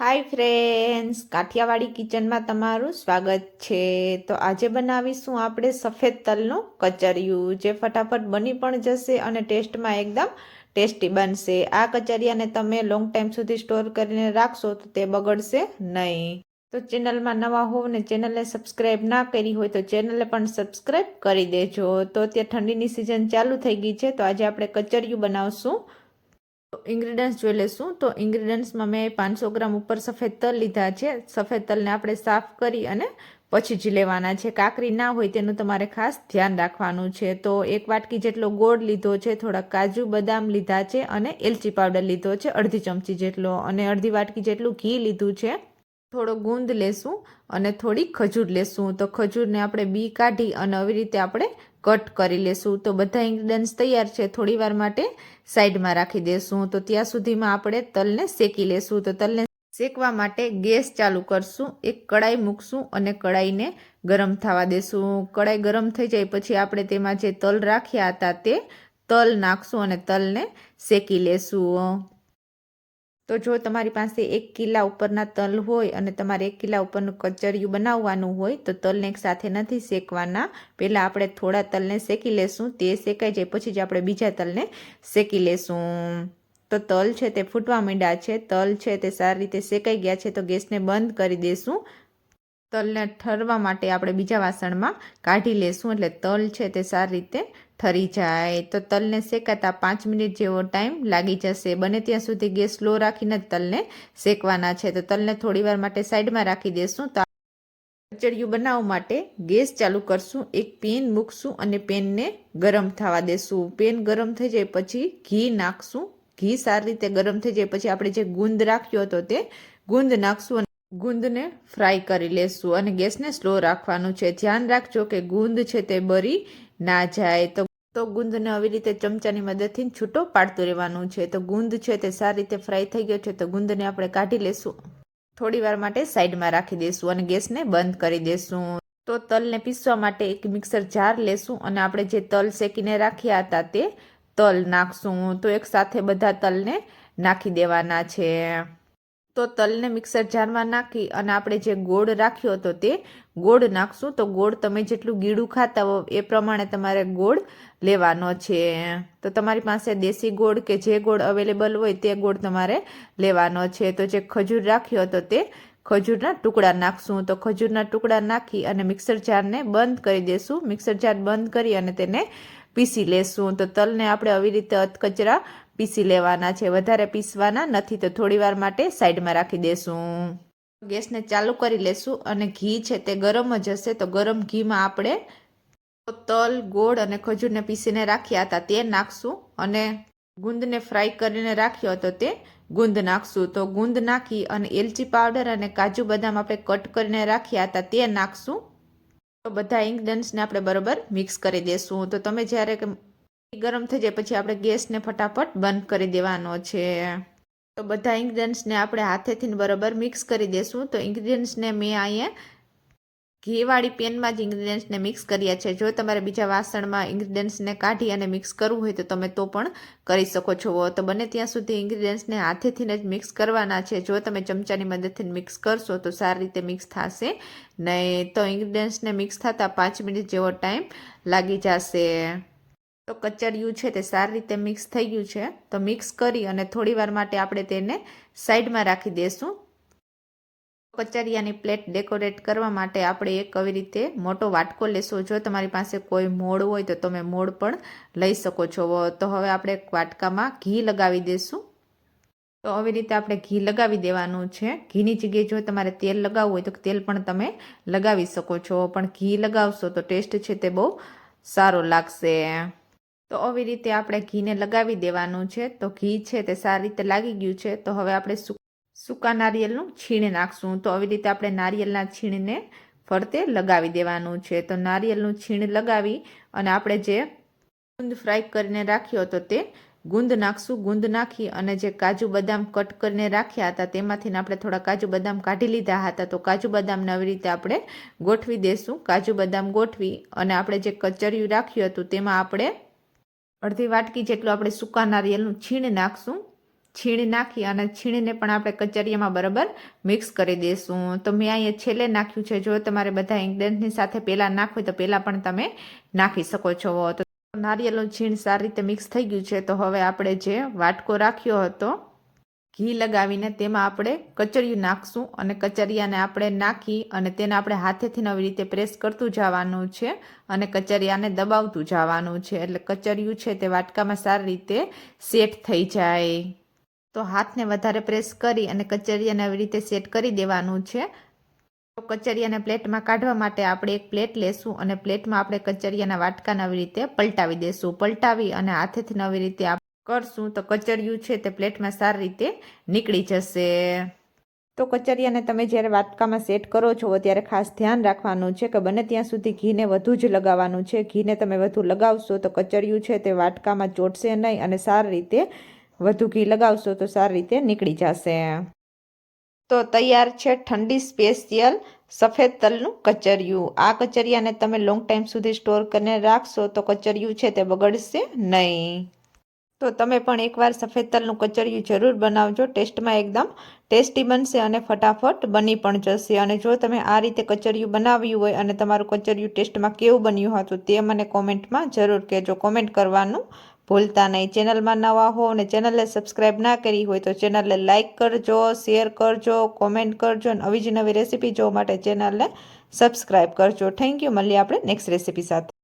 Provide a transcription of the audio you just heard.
Hi friends Kathiawadi કિચનમાં તમારું સ્વાગત છે. તો આજે બનાવીશું આપણે સફેદ તલનું કચરિયું, જે ફટાફટ બની પણ જશે અને ટેસ્ટમાં એકદમ ટેસ્ટી બનશે. આ કચરિયાને તમે લોંગ ટાઈમ સુધી સ્ટોર કરીને રાખશો તો તે બગડશે નહીં. તો ચેનલમાં નવા હોવ ને ચેનલને સબસ્ક્રાઈબ ના કરી હોય તો ચેનલને પણ સબસ્ક્રાઈબ કરી દેજો. તો અત્યારે ઠંડીની સિઝન ચાલુ થઈ ગઈ છે. તો આજે આપણે કચરિયું બનાવશું. ઇન્ગ્રીડિયન્ટ્સ જોઈ લેશું તો ઇન્ગ્રીડિયન્ટ્સમાં મેં પાંચસો ગ્રામ ઉપર સફેદ તલ લીધા છે. સફેદ તલને આપણે સાફ કરી અને પછી જ લેવાના છે. કાકરી ના હોય તેનું તમારે ખાસ ધ્યાન રાખવાનું છે. તો એક વાટકી જેટલો ગોળ લીધો છે, થોડા કાજુ બદામ લીધા છે અને એલચી પાવડર લીધો છે, અડધી ચમચી જેટલો. અને અડધી વાટકી જેટલું ઘી લીધું છે. થોડો ગુંદ લેશું અને થોડી ખજૂર લેશું. તો ખજૂરને આપણે બી કાઢી અને આવી રીતે આપણે કટ કરી લેશું. તો બધા ઇન્ગ્રીડિયન્ટ્સ તૈયાર છે. થોડી વાર માટે સાઈડમાં રાખી દેશું. તો ત્યાં સુધીમાં આપણે તલને શેકી લેશું. તો તલને શેકવા માટે ગેસ ચાલુ કરશું. એક કડાઈ મૂકશું અને કડાઈને ગરમ થવા દેશું. કડાઈ ગરમ થઈ જાય પછી આપણે તેમાં જે તલ રાખ્યા હતા તે તલ નાખશું અને તલને શેકી લેશું. તો જો તમારી પાસે એક કિલ્લા ઉપરના તલ હોય અને તમારે એક કિલ્લા ઉપરનું કચરિયું બનાવવાનું હોય, તો તલને એક સાથે નથી શેકવાના. પહેલાં આપણે થોડા તલને શેકી લેશું, તે શેકાઈ જાય, પછી જ આપણે બીજા તલને શેકી લેશું. તો તલ છે તે ફૂટવા માંડ્યા છે, તલ છે તે સારી રીતે શેકાઈ ગયા છે, તો ગેસને બંધ કરી દેશું. તલને ઠરવા માટે આપણે બીજા વાસણમાં કાઢી લેશું, એટલે તલ છે તે સારી રીતે ઠરી જાય તો તલને શેકાતા પાંચ મિનિટ જેવો ટાઈમ લાગી જશે. બને ત્યાં સુધી ગેસ સ્લો રાખીને તલને શેકવાના છે. તો તલને થોડીવાર માટે સાઈડમાં રાખી દેશું. તો કચડિયું બનાવવા માટે ગેસ ચાલુ કરશું. એક પેન મૂકશું અને પેનને ગરમ થવા દેશું. પેન ગરમ થઈ જાય પછી ઘી નાખશું. ઘી સારી રીતે ગરમ થઈ જાય પછી આપણે જે ગુંદ રાખ્યો હતો તે ગુંદ નાખશું ગુંદને ફ્રાય કરી લેશું અને ગેસને સ્લો રાખવાનું છે. ધ્યાન રાખજો કે ગુંદ છે તે બરી ના જાય. તો તો ગુંદને આવી રીતે ચમચાની મદદથી છૂટો પાડતું રહેવાનું છે. તો ગુંદ છે તે સારી રીતે ફ્રાય થઈ ગયો છે, તો ગુંદને આપણે કાઢી લેશું. થોડી વાર માટે સાઈડમાં રાખી દેશું અને ગેસને બંધ કરી દેશું. તો તલને પીસવા માટે એક મિક્સર જાર લેશું અને આપણે જે તલ શેકીને રાખ્યા હતા તે તલ નાખશું. તો એકસાથે બધા તલને નાખી દેવાના છે. તો તલને મિક્સર જારમાં નાખી અને આપણે જે ગોળ રાખ્યો હતો તે ગોળ નાખશું. તો ગોળ તમે જેટલું ગીડું ખાતા હો એ પ્રમાણે તમારે ગોળ લેવાનો છે. તો તમારી પાસે દેશી ગોળ કે જે ગોળ અવેલેબલ હોય તે ગોળ તમારે લેવાનો છે. તો જે ખજૂર રાખ્યો હતો તે ખજૂરના ટુકડા નાખશું. તો ખજૂરના ટુકડા નાખી અને મિક્સર જારને બંધ કરી દેશું. મિક્સર જાર બંધ કરી અને તેને પીસી લેશું. તો તલને આપણે આવી રીતે અધકચરા પીસી લેવાના છે, વધારે પીસવાના નથી તો થોડી વાર માટે સાઈડમાં રાખી દેશું. ગેસને ચાલુ કરી લેશું અને ઘી છે તે ગરમ જ હશે તો ગરમ ઘીમાં આપણે તલ, ગોળ અને ખજૂરને પીસીને રાખ્યા હતા તે નાખશું અને ગુંદને ફ્રાય કરીને રાખ્યો હતો તે ગુંદ નાખશું. તો ગુંદ નાખી અને એલચી પાવડર અને કાજુ બદામ આપણે કટ કરીને રાખ્યા હતા તે નાખશું. તો બધા ઇન્ગ્રીડિયન્ટ્સને આપણે બરાબર મિક્સ કરી દેશું. તો તમે જ્યારે ગરમ થઈ જાય, પછી આપણે ગેસને ફટાફટ બંધ કરી દેવાનો છે. તો બધા ઇન્ગ્રીડિયન્ટ્સને આપણે હાથેથી બરાબર મિક્સ કરી દેશું. તો ઇન્ગ્રીડિયન્ટ્સને મેં અહીંયા ઘીવાળી પેનમાં જ ઇન્ગ્રીડિયન્ટ્સને મિક્સ કર્યા છે. જો તમારે બીજા વાસણમાં ઇન્ગ્રીડિયન્ટ્સને કાઢી અને મિક્સ કરવું હોય તો તમે તો પણ કરી શકો છો. તો બને ત્યાં સુધી ઇન્ગ્રીડિયન્ટ્સને હાથેથી જ મિક્સ કરવાના છે. જો તમે ચમચાની મદદથી મિક્સ કરશો તો સારી રીતે મિક્સ થશે નહીં. તો ઇન્ગ્રીડિયન્ટ્સને મિક્સ થતાં પાંચ મિનિટ જેવો ટાઈમ લાગી જશે. તો કચડિયું છે તે સારી રીતે મિક્સ થઈ ગયું છે. તો મિક્સ કરી અને થોડી વાર માટે આપણે તેને સાઈડમાં રાખી દઈશું કચરિયાની પ્લેટ ડેકોરેટ કરવા માટે આપણે એક આવી રીતે મોટો વાટકો લેશો. જો તમારી પાસે કોઈ મોડ હોય તો તમે મોડ પણ લઈ શકો છો. તો હવે આપણે વાટકામાં ઘી લગાવી દઈશું તો આવી રીતે આપણે ઘી લગાવી દેવાનું છે. ઘીની જગ્યાએ જો તમારે તેલ લગાવવું હોય તો તેલ પણ તમે લગાવી શકો છો. પણ ઘી લગાવશો તો ટેસ્ટ છે તે બહુ સારો લાગશે. તો આવી રીતે આપણે ઘીને લગાવી દેવાનું છે. તો ઘી છે તે સારી રીતે લાગી ગયું છે. તો હવે આપણે સૂકા નારિયેલનું છીણ નાખશું. તો આવી રીતે આપણે નારિયેલના છીણને ફરતે લગાવી દેવાનું છે. તો નારિયેલનું છીણ લગાવી અને આપણે જે ગુંદ ફ્રાય કરીને રાખ્યો હતો તે ગુંદ નાખશું. ગુંદ નાખી અને જે કાજુ બદામ કટ કરીને રાખ્યા હતા તેમાંથી આપણે થોડા કાજુ બદામ કાઢી લીધા હતા. તો કાજુ બદામને આવી રીતે આપણે ગોઠવી દેશું. કાજુ બદામ ગોઠવી અને આપણે જે કચરિયું રાખ્યું હતું તેમાં આપણે અડધી વાટકી જેટલું આપણે સૂકા નારિયેલનું છીણ નાખશું. છીણ નાખી અને છીણને પણ આપણે કચરિયામાં બરાબર મિક્સ કરી દઈશું તો મેં અહીંયા છેલ્લે નાખ્યું છે. જો તમારે બધા ઇન્ગ્રેડિયન્ટની સાથે પહેલાં નાખવું તો પહેલાં પણ તમે નાખી શકો છો. તો નારિયેળનું છીણ સારી રીતે મિક્સ થઈ ગયું છે. તો હવે આપણે જે વાટકો રાખ્યો હતો ઘી લગાવીને તેમાં આપણે કચરિયું નાખશું અને કચરિયાને આપણે નાખી અને તેને આપણે હાથેથી નવી રીતે પ્રેસ કરતું જવાનું છે અને કચરિયાને દબાવતું જવાનું છે. એટલે કચરિયું છે તે વાટકામાં સારી રીતે સેટ થઈ જાય. તો હાથને વધારે પ્રેસ કરી અને કચરિયાને આવી રીતે સેટ કરી દેવાનું છે. તો કચરિયાને પ્લેટમાં કાઢવા માટે આપણે એક પ્લેટ લેશું અને પ્લેટમાં આપણે કચરિયાના વાટકાને આવી રીતે પલટાવી દેશું. પલટાવી અને હાથેથી નવી રીતે કરશું તો કચરિયું છે તે પ્લેટમાં સારી રીતે નીકળી જશે. તો કચરિયાને તમે જ્યારે વાટકામાં સેટ કરો છો ત્યારે ખાસ ધ્યાન રાખવાનું છે કે બને ત્યાં સુધી ઘીને વધુ જ લગાવવાનું છે. ઘીને તમે વધુ લગાવશો તો કચરિયું છે તે વાટકામાં ચોટશે નહીં અને સારી રીતે વધુ ઘી લગાવશો તો સારી રીતે નીકળી જશે. તો તૈયાર છે ઠંડી સ્પેશિયલ સફેદ તલનું કચરિયું. આ કચરિયાને તમે લોંગ ટાઈમ સુધી સ્ટોર કરીને રાખશો તો કચરિયું છે તે બગડશે નહીં. તો તમે પણ એકવાર સફેદ તલનું કચરિયું જરૂર બનાવજો. ટેસ્ટમાં એકદમ ટેસ્ટી બનશે અને ફટાફટ બની પણ જશે. અને જો તમે આ રીતે કચરિયું બનાવ્યું હોય અને તમારું કચરિયું ટેસ્ટમાં કેવું બન્યું હતું તે મને કોમેન્ટમાં જરૂર કહેજો. કોમેન્ટ કરવાનું ભૂલતા નહીં. ચેનલમાં નવા હો અને ચેનલને સબસ્ક્રાઈબ ના કરી હોય તો ચેનલને લાઇક કરજો, શેર કરજો, કોમેન્ટ કરજો અને આવી જ નવી રેસીપી જોવા માટે ચેનલને સબસ્ક્રાઈબ કરજો. Thank you. મળીએ આપણે નેક્સ્ટ રેસીપી સાથે.